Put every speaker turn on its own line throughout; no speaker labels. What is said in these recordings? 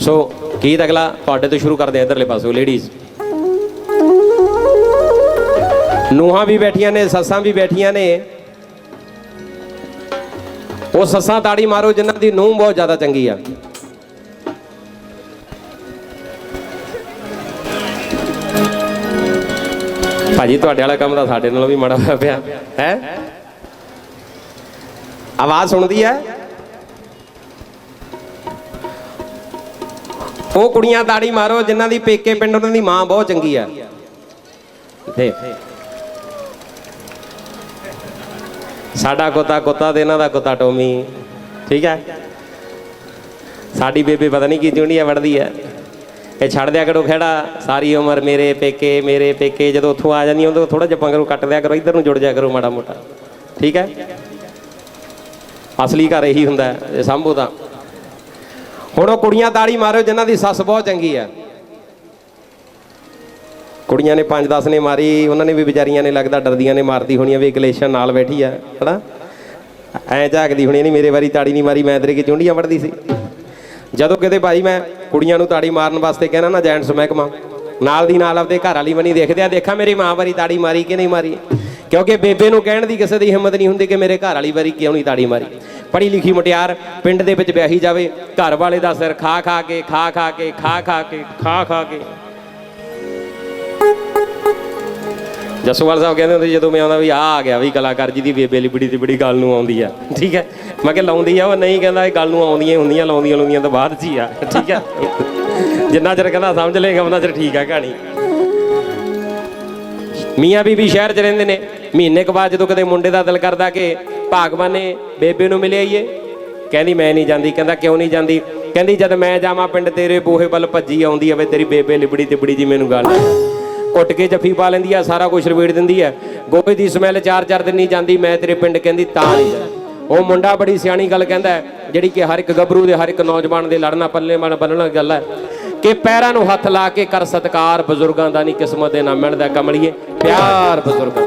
ਸੋ ਗੀਤ ਅਗਲਾ ਤੁਹਾਡੇ ਤੋਂ ਸ਼ੁਰੂ ਕਰਦੇ ਆ ਇਧਰਲੇ ਪਾਸੋਂ ਲੇਡੀਜ਼ ਨੂਹਾਂ ਵੀ ਬੈਠੀਆਂ ਨੇ, ਸੱਸਾਂ ਵੀ ਬੈਠੀਆਂ ਨੇ। ਉਹ ਸੱਸਾਂ ਤਾੜੀ ਮਾਰੋ, ਜਿਨ੍ਹਾਂ ਦੀ ਨੂੰਹ ਬਹੁਤ ਜ਼ਿਆਦਾ ਚੰਗੀ ਆ। ਭਾਜੀ, ਤੁਹਾਡੇ ਵਾਲਾ ਕੰਮ ਤਾਂ ਸਾਡੇ ਨਾਲੋਂ ਵੀ ਮਾੜਾ ਹੋਇਆ ਪਿਆ। ਹੈ? ਆਵਾਜ਼ ਸੁਣਦੀ ਹੈ ਉਹ ਕੁੜੀਆਂ ਤਾੜੀ ਮਾਰੋ ਜਿਨ੍ਹਾਂ ਦੀ ਪੇਕੇ ਪਿੰਡ ਉਹਨਾਂ ਦੀ ਮਾਂ ਬਹੁਤ ਚੰਗੀ ਆ। ਦੇਖ ਸਾਡਾ ਕੁੱਤਾ ਕੁੱਤਾ ਤੇ ਇਹਨਾਂ ਦਾ ਕੁੱਤਾ ਟੋਮੀ। ਠੀਕ ਹੈ ਸਾਡੀ ਬੇਬੇ ਪਤਾ ਨਹੀਂ ਕੀ ਚੁੰਡੀਆਂ ਵੜਦੀ ਹੈ ਇਹ ਛੱਡ ਦਿਆ ਕਰੋ ਖੇੜਾ। ਸਾਰੀ ਉਮਰ ਮੇਰੇ ਪੇਕੇ ਮੇਰੇ ਪੇਕੇ, ਜਦੋਂ ਉੱਥੋਂ ਆ ਜਾਂਦੀ ਉਦੋਂ ਥੋੜਾ ਜਿਹਾ ਪੰਗਰੂ ਕੱਟ ਦਿਆ ਕਰੋ, ਇੱਧਰ ਨੂੰ ਜੁੜ ਜਾ ਕਰੋ ਮਾੜਾ ਮੋਟਾ। ਠੀਕ ਹੈ ਅਸਲੀ ਘਰ ਇਹੀ ਹੁੰਦਾ ਹੈ ਇਹ ਸੰਭੋ ਦਾ ਹੁਣ ਉਹ ਕੁੜੀਆਂ ਤਾੜੀ ਮਾਰਿਓ, ਜਿਨ੍ਹਾਂ ਦੀ ਸੱਸ ਬਹੁਤ ਚੰਗੀ ਹੈ। ਕੁੜੀਆਂ ਨੇ 5-10 ਨੇ ਮਾਰੀ, ਉਹਨਾਂ ਨੇ ਵੀ ਵਿਚਾਰੀਆਂ ਨੇ ਲੱਗਦਾ ਡਰਦੀਆਂ ਨੇ ਮਾਰਦੀ ਹੋਣੀ ਹੋਣੀਆਂ ਵੀ ਕਲੇਸ਼ਨ ਨਾਲ ਬੈਠੀ ਆ, ਹਨਾ? ਐ ਝਾਕਦੀ ਹੋਣੀ ਨਹੀਂ, ਮੇਰੇ ਵਾਰੀ ਤਾੜੀ ਨਹੀਂ ਮਾਰੀ, ਮੈਂ ਤੇਰੇ ਕੀ ਚੁੰਡੀਆਂ ਵੜਦੀ ਸੀ। ਜਦੋਂ ਕਿਤੇ ਭਾਈ ਮੈਂ ਕੁੜੀਆਂ ਨੂੰ ਤਾੜੀ ਮਾਰਨ ਵਾਸਤੇ ਕਹਿਣਾ ਨਾ, ਜੈਂਟਸ ਮਹਿਕਮਾ, ਨਾਲ ਦੀ ਨਾਲ ਆਪਦੇ ਘਰ ਵਾਲੀ ਬਣੀ ਦੇਖਦੇ ਆ, ਦੇਖਾਂ ਮੇਰੀ ਮਾਂ ਵਾਰੀ ਤਾੜੀ ਮਾਰੀ ਕਿ ਨਹੀਂ ਮਾਰੀ। ਕਿਉਂਕਿ ਬੇਬੇ ਨੂੰ ਕਹਿਣ ਦੀ ਕਿਸੇ ਦੀ ਹਿੰਮਤ ਨਹੀਂ ਹੁੰਦੀ ਕਿ ਮੇਰੇ ਘਰ ਵਾਲੀ ਵਾਰੀ ਕਿਉਂ ਨਹੀਂ ਤਾੜੀ ਮਾਰੀ। ਪੜ੍ਹੀ ਲਿਖੀ ਮੁਟਿਆਰ ਪਿੰਡ ਦੇ ਵਿੱਚ ਵਿਆਹੀ ਜਾਵੇ, ਘਰ ਵਾਲੇ ਦਾ ਸਿਰ ਖਾ ਖਾ ਕੇ, ਖਾ ਖਾ ਕੇ, ਖਾ ਖਾ ਕੇ, ਖਾ ਖਾ ਕੇ। ਜਸਵਾਲ ਸਾਹਿਬ ਕਹਿੰਦੇ ਹੁੰਦੇ ਜਦੋਂ ਮੈਂ ਆਉਂਦਾ ਵੀ ਆ ਆ ਗਿਆ ਵੀ ਕਲਾਕਾਰ ਜੀ ਦੀ ਬੇਬੇ ਬੜੀ ਤੇ ਬੜੀ ਗੱਲ ਨੂੰ ਆਉਂਦੀ ਆ, ਠੀਕ ਹੈ? ਮੈਂ ਕਿਹਾ ਲਾਉਂਦੀ ਆ, ਉਹ ਨਹੀਂ ਕਹਿੰਦਾ ਇਹ ਗੱਲ ਨੂੰ ਆਉਂਦੀਆਂ ਹੀ ਹੁੰਦੀਆਂ, ਲਾਉਂਦੀਆਂ ਲਾਉਂਦੀਆਂ ਤਾਂ ਬਾਅਦ 'ਚ ਹੀ ਆ, ਠੀਕ ਹੈ? ਜਿੰਨਾ ਚਿਰ ਕਹਿੰਦਾ ਸਮਝ ਲਏਗਾ ਉਹਨਾਂ ਚਿਰ ਠੀਕ ਆ ਕਹਾਣੀ। ਮੀਆਂ ਬੀਬੀ ਸ਼ਹਿਰ 'ਚ ਰਹਿੰਦੇ ਨੇ। ਮਹੀਨੇ ਕੁ ਬਾਅਦ ਜਦੋਂ ਕਦੇ ਮੁੰਡੇ ਦਾ ਦਿਲ ਕਰਦਾ ਕਿ ਭਾਗਵਾਨ ਨੇ ਬੇਬੇ ਨੂੰ ਮਿਲਿਆ ਈਏ ਕਹਿੰਦੀ, ਮੈਂ ਨਹੀਂ ਜਾਂਦੀ। ਕਹਿੰਦਾ, ਕਿਉਂ ਨਹੀਂ ਜਾਂਦੀ? ਕਹਿੰਦੀ, ਜਦ ਮੈਂ ਜਾਵਾਂ ਪਿੰਡ ਤੇਰੇ ਬੂਹੇ ਵੱਲ ਭੱਜੀ ਆਉਂਦੀ ਆਵੇ ਤੇਰੀ ਬੇਬੇ ਲਿਬੜੀ ਤੇ ਜੀ ਮੈਨੂੰ ਗੱਲ ਕੁੱਟ ਕੇ ਜੱਫੀ ਪਾ ਲੈਂਦੀ ਆ, ਸਾਰਾ ਕੁਝ ਰਵੇੜ ਦਿੰਦੀ ਆ। ਗੋਹੇ ਦੀ ਸਮੈਲ ਚਾਰ ਚਾਰ ਦਿਨ ਨਹੀਂ ਜਾਂਦੀ, ਮੈਂ ਤੇਰੇ ਪਿੰਡ ਕਹਿੰਦੀ ਤਾਂ ਨਹੀਂ ਜਾਂਦੀ। ਉਹ ਮੁੰਡਾ ਬੜੀ ਸਿਆਣੀ ਗੱਲ ਕਹਿੰਦਾ ਜਿਹੜੀ ਕਿ ਹਰ ਇੱਕ ਗੱਭਰੂ ਦੇ, ਹਰ ਇੱਕ ਨੌਜਵਾਨ ਦੇ ਲੜਨਾ, ਪੱਲੇ ਮਨ ਬੰਨਣ ਗੱਲ ਹੈ। ਕਿ ਪੈਰਾਂ ਨੂੰ ਹੱਥ ਲਾ ਕੇ ਕਰ ਸਤਕਾਰ ਬਜ਼ੁਰਗਾਂ ਦਾ ਨਹੀਂ ਕਿਸਮਤ ਦੇ ਨਾ ਮਿਲਦਾ ਕਮਲੀਏ, ਪਿਆਰ ਬਜ਼ੁਰਗਾਂ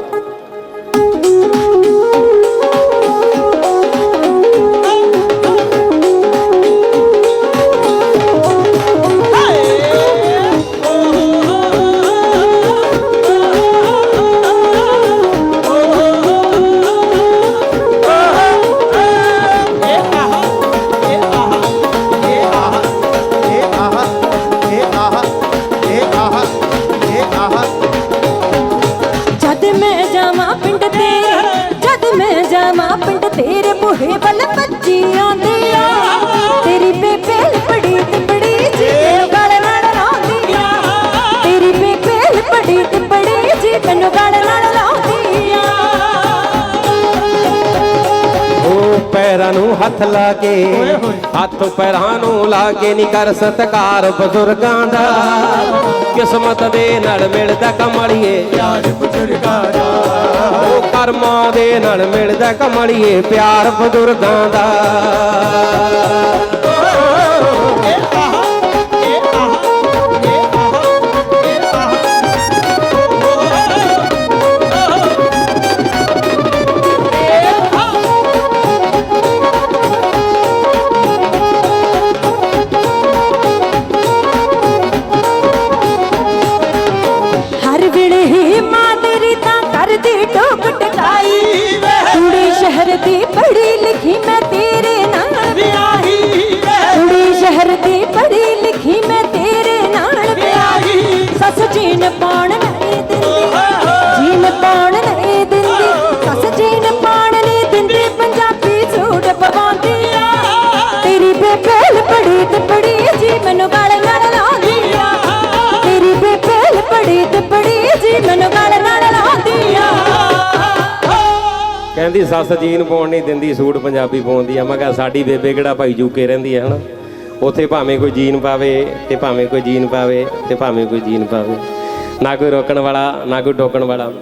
ਹੱਥ ਲਾ ਕੇ ਹੱਥ ਪੈਰਾਂ ਨੂੰ ਲਾ ਕੇ ਨਹੀਂ ਕਰ ਸਤਕਾਰ ਬਜ਼ੁਰਗਾਂ ਦਾ। ਕਿਸਮਤ ਦੇ ਨਾਲ ਮਿਲਦਾ ਕਮਲੀਏ।
ਯਾਰ ਬਜ਼ੁਰਗਾਂ ਦਾ।
ਉਹ ਕਰਮਾਂ ਦੇ ਨਾਲ ਮਿਲਦਾ ਕਮਲੀਏ ਪਿਆਰ ਬਜ਼ੁਰਗਾਂ ਦਾ। ਕਹਿੰਦੀ, ਸੱਸ ਜੀਨ ਪਾਉਣ ਨਹੀਂ ਦਿੰਦੀ, ਸੂਟ ਪੰਜਾਬੀ ਪਾਉਂਦੀ ਆ। ਮੈਂ ਕਿਹਾ, ਸਾਡੀ ਬੇਬੇ ਕਿਹੜਾ ਭਾਈ ਜੂਕੇ ਰਹਿੰਦੀ ਹੈ ਹਨਾ? ਉੱਥੇ ਭਾਵੇਂ ਕੋਈ ਜੀਨ ਪਾਵੇ ਤੇ ਭਾਵੇਂ ਕੋਈ ਜੀਨ ਪਾਵੇ ਤੇ ਭਾਵੇਂ ਕੋਈ ਜੀਨ ਪਾਵੇ। ਨਾ ਕੋਈ ਰੋਕਣ ਵਾਲਾ, ਨਾ ਕੋਈ ਟੋਕਣ ਵਾਲਾ।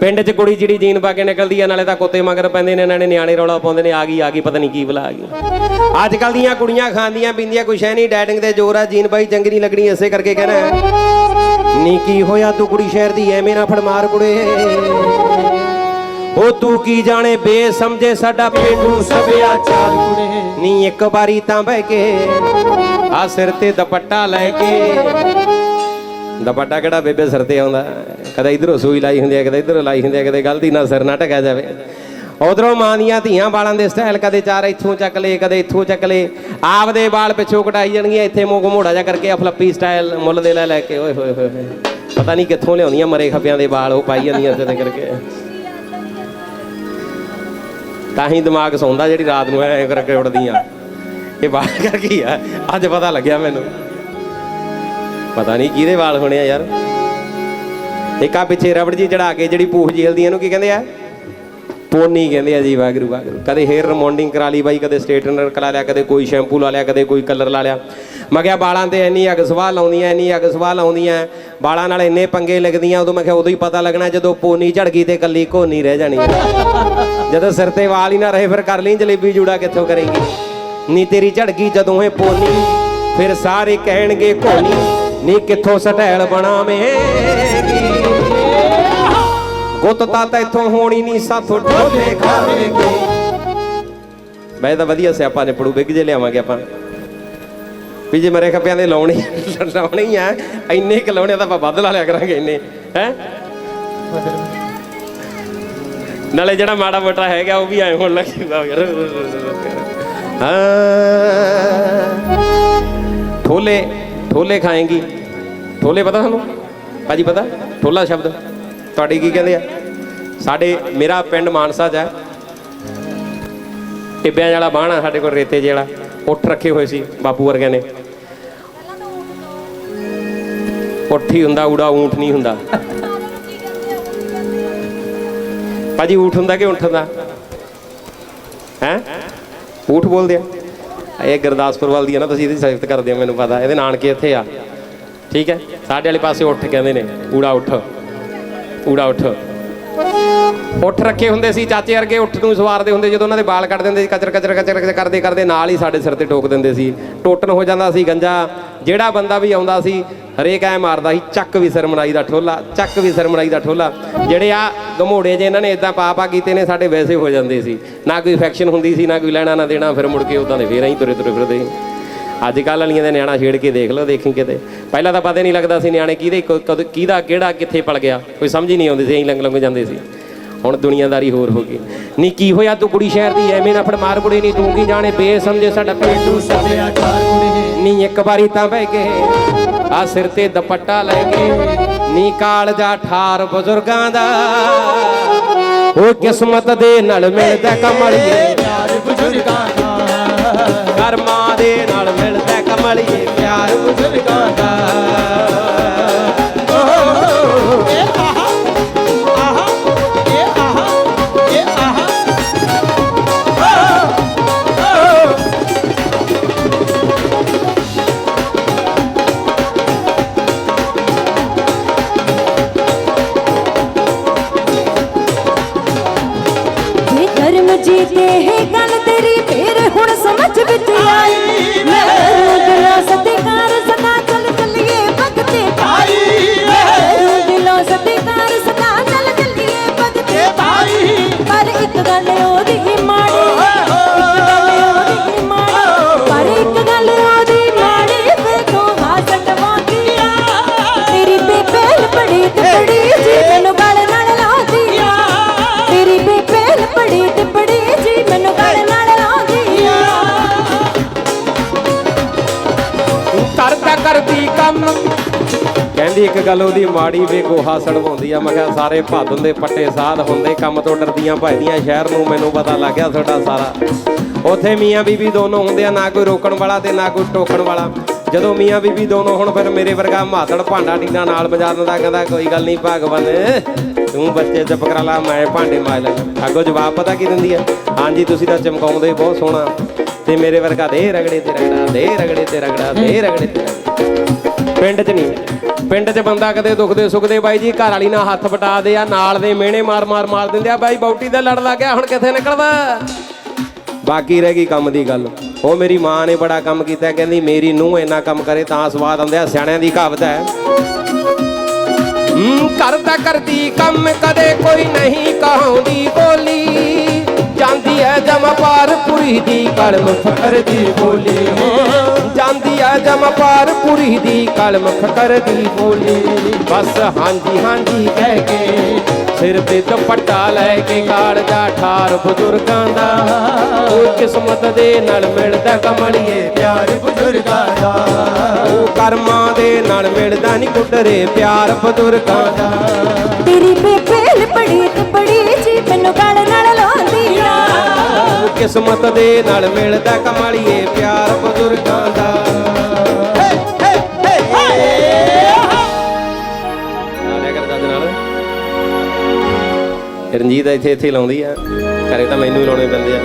ਪਿੰਡ 'ਚ ਕੁੜੀ ਜਿਹੜੀ ਜੀਨ ਪਾ ਕੇ ਨਿਕਲਦੀ ਆ, ਨਾਲੇ ਤਾਂ ਕੁੱਤੇ ਮਗਰ ਪੈਂਦੇ ਨੇ ਇਹਨਾਂ ਨੇ ਨਿਆਣੇ ਰੌਲਾ ਪਾਉਂਦੇ ਨੇ, ਆ ਗਈ ਆ ਗਈ, ਪਤਾ ਨਹੀਂ ਕੀ ਬਲਾ ਆ ਗਈ। ਅੱਜ ਕੱਲ ਦੀਆਂ ਕੁੜੀਆਂ ਖਾਂਦੀਆਂ ਪੀਂਦੀਆਂ ਕੁਛ ਹੈ ਨਹੀਂ ਡੈਟਿੰਗ ਦੇ ਜ਼ੋਰ ਆ, ਜੀਨ ਪਾਈ ਚੰਗੀ ਨਹੀਂ ਲੱਗਣੀ, ਇਸੇ ਕਰਕੇ ਕਹਿਣਾ ਨੀ ਕੀ ਹੋਇਆ ਤੂੰ ਕੁੜੀ ਸ਼ਹਿਰ ਦੀ, ਐਵੇਂ ਨਾ ਫੜਮਾਰ ਕੁੜੇ। ਉਹ ਤੂੰ ਕੀ ਜਾਣੇ, ਬੇਸਮਝੇ ਸਾਡਾ ਪੇਂਡੂ ਸਭਿਆਚਾਰ
ਕੁੜੇ।
ਨੀ ਇੱਕ ਵਾਰੀ ਤਾਂ ਬਹਿ ਕੇ ਆ ਸਿਰ ਤੇ ਦੁਪੱਟਾ ਲੈ ਕੇ। ਦੁਪੱਟਾ ਕਿਹੜਾ ਬੇਬੇ ਸਿਰ ਤੇ ਆਉਂਦਾ? ਕਦੇ ਇਧਰੋਂ ਸੂਈ ਲਾਈ ਹੁੰਦੀ ਹੈ, ਕਦੇ ਇਧਰੋਂ ਲਾਈ ਹੁੰਦੀ ਹੈ, ਕਦੇ ਗਲਤੀ ਨਾਲ ਸਿਰ ਨਾ ਢਕਿਆ ਜਾਵੇ। ਉਧਰੋਂ ਮਾਂ ਦੀਆਂ ਧੀਆਂ ਵਾਲਾਂ ਦੇ ਸਟਾਈਲ ਕਦੇ ਚਾਰ ਇੱਥੋਂ ਚੱਕ ਲਏ, ਕਦੇ ਇੱਥੋਂ ਚੱਕ ਲਏ। ਆਪਦੇ ਵਾਲ ਪਿੱਛੋਂ ਕਟਾਈ ਜਾਣਗੀਆਂ, ਇੱਥੇ ਮੂੰਹ ਘਮੋੜਾ ਜਾ ਕਰਕੇ ਆ ਫਲੱਪੀ ਸਟਾਈਲ ਮੁੱਲ ਦੇ ਲੈ ਲੈ ਕੇ। ਓਏ ਹੋਏ ਹੋਏ ਪਤਾ ਨਹੀਂ ਕਿੱਥੋਂ ਲਿਆਉਂਦੀਆਂ ਮਰੇ ਖੱਪਿਆਂ ਦੇ ਵਾਲ, ਉਹ ਪਾਈ ਜਾਂਦੀਆਂ ਤੇ ਕਰਕੇ। ਤਾਂ ਹੀ ਦਿਮਾਗ ਸੌਂਦਾ ਜਿਹੜੀ ਰਾਤ ਨੂੰ ਐ ਕਰਕੇ ਉੱਡਦੀਆਂ ਇਹ ਵਾਲ ਕਰਕੇ ਹੀ ਆ? ਅੱਜ ਪਤਾ ਲੱਗਿਆ ਮੈਨੂੰ। ਪਤਾ ਨਹੀਂ ਕਿਹਦੇ ਵਾਲ ਹੋਣੇ ਆ ਯਾਰ। ਇੱਕ ਆ ਪਿੱਛੇ ਰਬੜ ਜੀ ਚੜਾ ਕੇ ਜਿਹੜੀ ਪੂਛ ਜੇਲਦੀ ਇਹਨੂੰ ਕੀ ਕਹਿੰਦੇ ਆ? ਪੋਨੀ ਕਹਿੰਦੇ ਆ ਜੀ ਵਾਗਰੂ ਵਾਗਰੂ ਕਦੇ ਹੇਅਰ ਰਿਮੌਂਡਿੰਗ ਕਰਾ ਲਈ ਬਾਈ, ਕਦੇ ਸਟ੍ਰੇਟਨਰ ਕਰਾ ਲਿਆ, ਕਦੇ ਕੋਈ ਸ਼ੈਂਪੂ ਲਾ ਲਿਆ, ਕਦੇ ਕੋਈ ਕਲਰ ਲਾ ਲਿਆ। ਮੈਂ ਕਿਹਾ, ਬਾਲਾਂ ਤੇ ਇੰਨੀ ਅੱਗ ਸਵਾਹ ਲਾਉਂਦੀਆਂ ਇੰਨੀ ਅੱਗ ਸਵਾਹ ਲਾਉਂਦੀਆਂ ਬਾਲਾਂ ਨਾਲ ਇੰਨੇ ਪੰਗੇ ਲੱਗਦੀਆਂ, ਉਦੋਂ ਮੈਂ ਕਿਹਾ, ਉਦੋਂ ਹੀ ਪਤਾ ਲੱਗਣਾ ਜਦੋਂ ਪੋਨੀ ਝੜਗੀ ਤੇ ਕੱਲੀ ਕੋਨੀ ਰਹਿ ਜਾਣੀ ਜਦੋਂ ਸਿਰ ਤੇ ਵਾਲ ਹੀ ਨਾ ਰਹੇ, ਫਿਰ ਕਰ ਲਈ ਜਲੇਬੀ ਜੂੜਾ ਕਿੱਥੋਂ ਕਰੇਗੀ? ਨੀ ਤੇਰੀ ਝੜਗੀ ਜਦੋਂ ਇਹ ਪੋਨੀ, ਫਿਰ ਸਾਰੇ ਕਹਿਣਗੇ ਕੋਨੀ ਨੀ ਕਿੱਥੋਂ ਸਟੈਲ ਬਣਾਵੇਂਗੀ? ਗੁੱਤ ਤਾਂ ਤਾਂ ਇੱਥੋਂ ਹੋਣੀ ਨਹੀਂ ਸਾਥੋਂ ਢੋਲੇ ਖਾਵੇਂਗੇ। ਮੈਂ ਤਾਂ ਵਧੀਆ ਸਿਆਪਾ ਨੇ ਪੜੂ ਬਿੱਗ ਜੇ ਲਿਆਵਾਂਗੇ ਆਪਾਂ। ਵੀ ਜੇ ਮਰੇ ਖੱਪਿਆਂ ਦੇ ਲਾਉਣੇ ਲਾਉਣੇ ਹੀ ਆ, ਇੰਨੇ ਕੁ ਲਾਉਣੇ ਤਾਂ ਆਪਾਂ ਵੱਧ ਲਾ ਲਿਆ ਕਰਾਂਗੇ ਇੰਨੇ, ਹੈ? ਨਾਲੇ ਜਿਹੜਾ ਮਾੜਾ ਮੋਟਾ ਹੈਗਾ ਉਹ ਵੀ ਐ ਹੋਣ ਲੱਗਦਾ ਯਾਰ। ਹਾਂ। ਠੋਲੇ ਠੋਲੇ ਖਾਏਗੀ। ਠੋਲੇ ਪਤਾ ਤੁਹਾਨੂੰ? ਭਾਜੀ ਪਤਾ? ਠੋਲਾ ਸ਼ਬਦ। ਤੁਹਾਡੇ ਕੀ ਕਹਿੰਦੇ ਆ? ਸਾਡੇ, ਮੇਰਾ ਪਿੰਡ ਮਾਨਸਾ 'ਚ ਹੈ। ਟਿੱਬਿਆਂ ਵਾਲਾ ਬਾਣਾ ਸਾਡੇ ਕੋਲ, ਰੇਤੇ ਜਿਹੜਾ ਉੱਠ ਰੱਖੇ ਹੋਏ ਸੀ ਬਾਪੂ ਵਰਗਿਆਂ ਨੇ। ਉੱਠ ਹੁੰਦਾ ਊੜਾ, ਊਂਠ ਨਹੀਂ ਹੁੰਦਾ। ਭਾਜੀ ਊਠ ਹੁੰਦਾ ਕਿ ਊਂਠ ਹੁੰਦਾ? ਹੈ? ਊਠ ਬੋਲਦੇ ਆ। ਇਹ ਗੁਰਦਾਸਪੁਰ ਵਾਲ ਦੀ ਆ ਨਾ, ਤੁਸੀਂ ਇਹਦੀ ਸਿਫਤ ਕਰਦੇ ਹੋ, ਮੈਨੂੰ ਪਤਾ। ਇਹਦੇ ਨਾਨਕੇ ਇੱਥੇ ਆ। ਠੀਕ ਹੈ? ਸਾਡੇ ਵਾਲੇ ਪਾਸੇ ਉੱਠ ਕਹਿੰਦੇ ਨੇ, ਊੜਾ ਉੱਠ। ਊੜਾ ਉੱਠ। ਉੱਠ ਰੱਖੇ ਹੁੰਦੇ ਸੀ, ਚਾਚੇ ਵਰਗੇ ਉੱਠ ਨੂੰ ਸਵਾਰਦੇ ਹੁੰਦੇ, ਜਦੋਂ ਉਹਨਾਂ ਦੇ ਵਾਲ ਕੱਢ ਦਿੰਦੇ ਸੀ, ਕਚਰ ਕਚਰ ਕਚਰ ਕਚਰ ਕਰਦੇ ਕਰਦੇ ਨਾਲ ਹੀ ਸਾਡੇ ਸਿਰ ਤੇ ਟੋਕ ਦਿੰਦੇ ਸੀ। ਟੋਟਨ ਹੋ ਜਾਂਦਾ ਸੀ ਗੰਜਾ, ਜਿਹੜਾ ਬੰਦਾ ਵੀ ਆਉਂਦਾ ਸੀ, ਹਰੇਕ ਐ ਮਾਰਦਾ ਸੀ, ਚੱਕ ਵੀ ਸਰਮਣਾਈ ਦਾ ਠੋਲਾ, ਚੱਕ ਵੀ ਸਰਮਣਾਈ ਦਾ ਠੋਲਾ। ਜਿਹੜੇ ਆ ਗਮੋੜੇ ਜੇ ਇਹਨਾਂ ਨੇ ਇਦਾਂ ਪਾ ਪਾ ਕੀਤੇ ਨੇ, ਸਾਡੇ ਵੈਸੇ ਹੋ ਜਾਂਦੇ ਸੀ। ਨਾ ਕੋਈ ਇਨਫੈਕਸ਼ਨ ਹੁੰਦੀ ਸੀ, ਨਾ ਕੋਈ ਲੈਣਾ ਨਾ ਦੇਣਾ, ਫਿਰ ਮੁੜ ਕੇ ਉਦਾਂ ਦੇ ਫੇਰ ਐਂ ਤੁਰੇ ਤੁਰੇ ਫਿਰਦੇ ਸੀ। ਅੱਜ ਕੱਲ੍ਹ ਵਾਲੀਆਂ ਦੇ ਨਿਆਣਾ ਛੇੜ ਕੇ ਦੇਖ ਲਓ, ਦੇਖੀ ਕਿਤੇ। ਪਹਿਲਾਂ ਤਾਂ ਪਤਾ ਹੀ ਨਹੀਂ ਲੱਗਦਾ ਸੀ ਨਿਆਣੇ ਕਿਹਦੇ, ਕਦ ਕਿਹਦਾ, ਕਿਹੜਾ, ਕਿੱਥੇ ਪਲ ਗਿਆ। ਕੋਈ ਸਮਝ ਹੀ ਨਹੀਂ ਆਉਂਦੀ ਸੀ, ਐਂ ਲੰਘ ਲੰਘ ਜਾਂਦੇ ਸੀ। ਹੁਣ ਦੁਨੀਆਦਾਰੀ ਹੋਰ ਹੋ ਗਈ। ਨੀ ਕੀ ਹੋਇਆ ਤੂੰ ਕੁੜੀ ਸ਼ਹਿਰ ਦੀ? ਐਵੇਂ ਨਾ ਫੜ ਮਾਰ ਕੁੜੀ ਨਹੀਂ ਤੂੰ ਕੀ ਜਾਣੇ? ਬੇਸਮਝੇ ਸਾਡਾ ਪੇਟੂ
ਸੱਭਿਆਚਾਰ ਕੁੜੇ
ਨੀ। ਇੱਕ ਵਾਰੀ ਤਾਂ ਬਹਿ ਕੇ ਆ ਸਿਰ ਤੇ ਦੁਪੱਟਾ ਲੈ ਕੇ। ਨੀ ਕਾਲਜਾ ਠਾਰ ਬਜ਼ੁਰਗਾਂ ਦਾ। ਉਹ ਕਿਸਮਤ ਦੇ ਨਾਲ ਮਿਲਦਾ ਕਮਲੀਏ।
ਪਿਆਰ ਬਜ਼ੁਰਗਾਂ ਦਾ।
ਕਰਮਾਂ ਦੇ ਨਾਲ ਮਿਲਦਾ ਕਮਲੀਏ। ਪਿਆਰ ਬਜ਼ੁਰਗਾਂ ਦਾ।
ਕਰਮ ਜੀਤੇ ਹੈ ਗੱਲ ਤੇਰੀ ਫੇਰ ਹੁਣ ਸਮਝ ਵਿੱਚ ਆਈ।
ਕਰਦੀ ਕੰਮ। ਕਹਿੰਦੀ ਇੱਕ ਗੱਲ ਉਹਦੀ ਮਾੜੀ ਵੇ ਗੋਹਾ ਸੜਵਾਉਂਦੀ ਆ। ਮੈਂ ਕਿਹਾ, ਸਾਰੇ ਭਾਦਨ ਹੁੰਦੇ, ਪੱਟੇ ਸਾਧ ਹੁੰਦੇ, ਕੰਮ ਤੋਂ ਡਰਦੀਆਂ ਭਜਦੀਆਂ, ਸ਼ਹਿਰ ਨੂੰ ਮੈਨੂੰ ਪਤਾ ਲੱਗ ਗਿਆ ਤੁਹਾਡਾ ਸਾਰਾ। ਉੱਥੇ ਮੀਆਂ ਬੀਬੀ ਦੋਨੋਂ ਹੁੰਦੇ ਆ, ਨਾ ਕੋਈ ਰੋਕਣ ਵਾਲਾ ਤੇ ਨਾ ਕੋਈ ਟੋਕਣ ਵਾਲਾ। ਜਦੋਂ ਮੀਆਂ ਬੀਬੀ ਦੋਨੋਂ ਹੁਣ ਫਿਰ ਮੇਰੇ ਵਰਗਾ ਮਾਤੜ ਭਾਂਡਾ ਟੀਨਾ ਨਾਲ ਵਜਾ ਦਿੰਦਾ ਕਹਿੰਦਾ, ਕੋਈ ਗੱਲ ਨਹੀਂ ਭਗਵਾਨ ਤੂੰ ਬੱਚੇ ਚੁੱਪ ਕਰਾ ਲਾ, ਮੈਂ ਭਾਂਡੇ ਮਾਜ ਲੈਣਾ ਅੱਗੋਂ ਜਵਾਬ ਪਤਾ ਕੀ ਦਿੰਦੀ ਆ? ਹਾਂਜੀ, ਤੁਸੀਂ ਤਾਂ ਚਮਕਾਉਂਦੇ ਬਹੁਤ ਸੋਹਣਾ। ਤੇ ਮੇਰੇ ਵਰਗਾ ਦੇ ਰਗੜੇ ਤੇ ਰਗੜਾ, ਦੇ ਰਗੜੇ ਤੇ ਰਗੜਾ, ਦੇ ਰਗੜੇ ਤੇ ਪਿੰਡ 'ਚ ਨਹੀਂ ਪਿੰਡ 'ਚ ਬੰਦਾ ਕਦੇ ਦੁੱਖ ਦੇ ਬਾਈ ਜੀ ਘਰ ਵਾਲੀ ਨਾਲ ਹੱਥ ਵਟਾ ਦੇ, ਆ ਨਾਲ ਦੇ ਮਿਹਣੇ ਮਾਰ ਮਾਰ ਮਾਰ ਦਿੰਦੇ ਆ। ਬਾਈ ਬੌਟੀ ਦਾ ਲੜ ਲੱਗ ਗਿਆ, ਹੁਣ ਕਿੱਥੇ ਨਿਕਲਦਾ? ਬਾਕੀ ਰਹਿ ਗਈ ਕੰਮ ਦੀ ਗੱਲ। ਉਹ ਮੇਰੀ ਮਾਂ ਨੇ ਬੜਾ ਕੰਮ ਕੀਤਾ, ਕਹਿੰਦੀ ਮੇਰੀ ਨੂੰਹ ਇੰਨਾ ਕੰਮ ਕਰੇ ਤਾਂ ਸਵਾਦ ਆਉਂਦਾ ਸਿਆਣਿਆਂ ਦੀ ਕਹਾਵਤ ਹੈ। ਹੂੰ, ਕਰਦਾ ਕਰਦੀ ਕੰਮ ਕਦੇ ਕੋਈ ਨਹੀਂ ਕਹਾਉਂਦੀ ਬੋਲੀ। ਜਾਂਦੀ ਐ ਜਮ ਪਾਰਪੁਰੀ ਦੀ ਕਲਮ ਫਕਰ ਦੀ ਬੋਲੀ। ਜਾਂਦੀ ਐ ਜਮ ਪਾਰਪੁਰੀ ਦੀ ਕਲਮ ਫਕਰ ਦੀ ਬੋਲੀ। ਬਸ ਹਾਂਜੀ ਹਾਂਜੀ ਕਹਿ ਕੇ ਸਿਰ ਤੇ ਦੁਪੱਟਾ ਲੈ ਕੇ ਕਾਲਜਾ ਠਾਰ ਬਜ਼ੁਰਗਾਂ ਦਾ। ਉਹ ਕਿਸਮਤ ਦੇ ਨਾਲ ਮਿਲਦਾ ਕਮਲੀਏ ਪਿਆਰ
ਬਜ਼ੁਰਗਾਂ ਦਾ।
ਉਹ ਕਰਮਾਂ ਦੇ ਨਾਲ ਮਿਲਦਾ ਨਹੀਂ ਕੁੱਟਰੇ ਪਿਆਰ ਬਜ਼ੁਰਗਾਂ ਦਾ। ਕਿਸਮਤ ਦੇ ਨਾਲ ਮਿਲਦਾ ਕਮਲੀਏ ਪਿਆਰ ਬਜ਼ੁਰਗਾਂ ਦਾ। ਰਣਜੀਤ ਇੱਥੇ ਇੱਥੇ ਲਾਉਂਦੀ ਆ। ਘਰੇ ਤਾਂ ਮੈਨੂੰ ਹੀ ਲਾਉਣੇ ਪੈਂਦੇ ਆ।